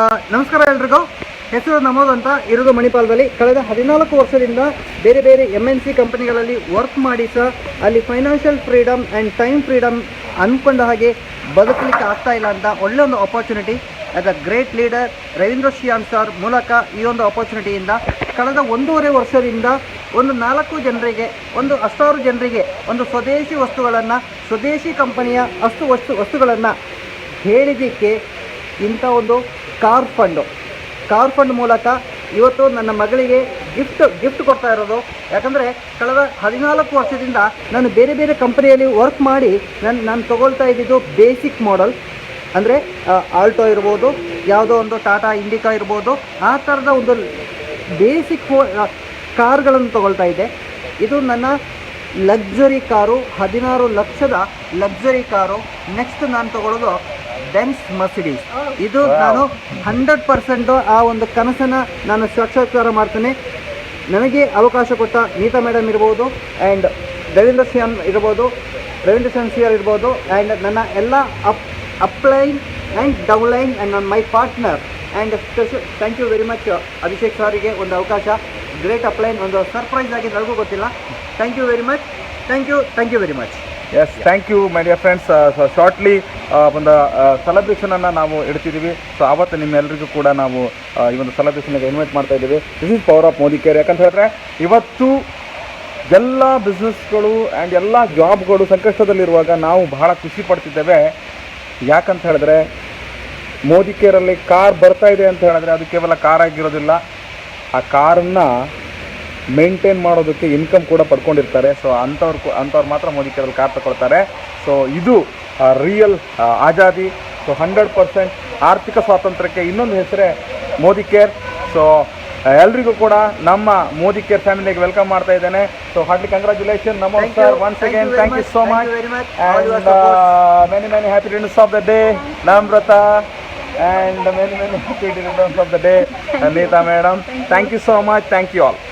ನಮಸ್ಕಾರ ಎಲ್ರಿಗೂ. ಹೆಸರು ನಮೋದ್ ಅಂತ. ಇರೋದು ಮಣಿಪಾಲದಲ್ಲಿ. ಕಳೆದ ಹದಿನಾಲ್ಕು ವರ್ಷದಿಂದ ಬೇರೆ ಬೇರೆ ಎಂ ಎನ್ ಸಿ ಕಂಪನಿಗಳಲ್ಲಿ ವರ್ಕ್ ಮಾಡಿ ಸಹ ಅಲ್ಲಿ financial freedom and time freedom ಅಂದ್ಕೊಂಡ ಹಾಗೆ ಬದುಕಲಿಕ್ಕೆ ಆಗ್ತಾ ಇಲ್ಲ ಅಂತ ಒಳ್ಳೆ ಒಂದು opportunity as a great leader Ravindra Shyam sir ಮೂಲಕ ಈ ಒಂದು ಅಪರ್ಚುನಿಟಿಯಿಂದ ಕಳೆದ ಒಂದೂವರೆ ವರ್ಷದಿಂದ ಒಂದು ನಾಲ್ಕು ಜನರಿಗೆ, ಒಂದು ಹತ್ತಾರು ಜನರಿಗೆ ಒಂದು ಸ್ವದೇಶಿ ವಸ್ತುಗಳನ್ನು, ಸ್ವದೇಶಿ ಕಂಪನಿಯ ಅಷ್ಟು ವಸ್ತು, ವಸ್ತುಗಳನ್ನು ಹೇಳಿದ್ದಕ್ಕೆ ಇಂಥ ಒಂದು ಕಾರ್ ಫಂಡು. ಕಾರ್ ಫಂಡ್ ಮೂಲಕ ಇವತ್ತು ನನ್ನ ಮಗಳಿಗೆ ಗಿಫ್ಟ್ ಗಿಫ್ಟ್ ಕೊಡ್ತಾ ಇರೋದು. ಯಾಕಂದರೆ ಕಳೆದ ಹದಿನಾಲ್ಕು ವರ್ಷದಿಂದ ನಾನು ಬೇರೆ ಬೇರೆ ಕಂಪನಿಯಲ್ಲಿ ವರ್ಕ್ ಮಾಡಿ ನಾನು ನಾನು ತೊಗೊಳ್ತಾ ಇದ್ದಿದ್ದು ಬೇಸಿಕ್ ಮಾಡೆಲ್ ಅಂದರೆ ಆಲ್ಟೋ ಇರ್ಬೋದು, ಯಾವುದೋ ಒಂದು ಟಾಟಾ ಇಂಡಿಕಾ ಇರ್ಬೋದು. ಆ ಥರದ ಒಂದು ಬೇಸಿಕ್ ಕಾರ್ಗಳನ್ನು ತೊಗೊಳ್ತಾ ಇದ್ದೆ. ಇದು ನನ್ನ ಲಕ್ಸುರಿ ಕಾರು, ಹದಿನಾರು ಲಕ್ಷದ ಲಕ್ಸುರಿ ಕಾರು. ನೆಕ್ಸ್ಟ್ ನಾನು ತಗೊಳ್ಳೋದು ಬೆನ್ಸ್ ಮರ್ಸಿಡೀಸ್ ಇದು ನಾನು ಹಂಡ್ರೆಡ್ ಪರ್ಸೆಂಟು ಆ ಒಂದು ಕನಸನ್ನು ನಾನು ಸಾಕ್ಷಾತ್ಕಾರ ಮಾಡ್ತೇನೆ. ನನಗೆ ಅವಕಾಶ ಕೊಟ್ಟ ನೀತಾ ಮೇಡಮ್ ಇರ್ಬೋದು ಆ್ಯಂಡ್ ರವೀಂದ್ರ ಶ್ಯಾಮ್ ಇರ್ಬೋದು ರವೀಂದ್ರ ಶ್ಯಾಮ್ ಸಿಯರ್ ಇರ್ಬೋದು ಆ್ಯಂಡ್ ನನ್ನ ಎಲ್ಲ up upline and downline and ನನ್ನ my partner and special thank you very much Abhishek ಸಾರಿಗೆ ಒಂದು ಅವಕಾಶ. ಗ್ರೇಟ್ ಅಪ್ಲೈನ್ ಒಂದು ಸರ್ಪ್ರೈಸ್ ಆಗಿ ನನಗೂ ಗೊತ್ತಿಲ್ಲ. Thank you very much thank you thank you very much yes thank you my dear friends shortly ಒಂದು ಸೆಲೆಬ್ರೇಷನನ್ನು ನಾವು ಇಡ್ತಿದ್ದೀವಿ. ಸೊ ಆವತ್ತು ನಿಮ್ಮೆಲ್ಲರಿಗೂ ಕೂಡ ನಾವು ಈ ಒಂದು ಸೆಲೆಬ್ರೇಷನ್ಗೆ ಇನ್ವೈಟ್ ಮಾಡ್ತಾ ಇದ್ದೀವಿ. This is power of Modi care ಯಾಕಂತ ಹೇಳಿದ್ರೆ, ಇವತ್ತು ಎಲ್ಲ ಬಿಸ್ನೆಸ್ಗಳು ಆ್ಯಂಡ್ ಎಲ್ಲ ಜಾಬ್ಗಳು ಸಂಕಷ್ಟದಲ್ಲಿರುವಾಗ ನಾವು ಬಹಳ ಖುಷಿ ಪಡ್ತಿದ್ದೇವೆ. ಯಾಕಂತ ಹೇಳಿದ್ರೆ ಮೋದಿ ಕೇರಲ್ಲಿ ಕಾರ್ ಬರ್ತಾ ಇದೆ ಅಂತ ಹೇಳಿದ್ರೆ, ಅದು ಕೇವಲ ಕಾರ್ ಆಗಿರೋದಿಲ್ಲ. ಆ ಕಾರನ್ನು ಮೇಂಟೈನ್ ಮಾಡೋದಕ್ಕೆ ಇನ್ಕಮ್ ಕೂಡ ಪಡ್ಕೊಂಡಿರ್ತಾರೆ. ಸೊ ಅಂಥವ್ರು ಅಂಥವ್ರು ಮಾತ್ರ ಮೋದಿ ಕೇರಲ್ಲಿ ಕಾರ್ ತಗೊಳ್ತಾರೆ. ಸೊ ಇದು real Azadi. So hundred percent ಆರ್ಥಿಕ ಸ್ವಾತಂತ್ರ್ಯಕ್ಕೆ ಇನ್ನೊಂದು ಹೆಸರೇ ಮೋದಿ ಕೇರ್. ಸೊ ಎಲ್ರಿಗೂ ಕೂಡ ನಮ್ಮ ಮೋದಿ ಕೇರ್ ಫ್ಯಾಮಿಲಿಗೆ ವೆಲ್ಕಮ್ ಮಾಡ್ತಾ ಇದ್ದೇನೆ. ಸೊ ಹಾರ್ಟ್ಲಿ ಕಂಗ್ರಾಚುಲೇಷನ್ ನಮ್ಮ. Sir once again thank you. So much and many many happy returns of the day Namrata and many many happy returns of the day Neeta madam thank you so much thank you madam.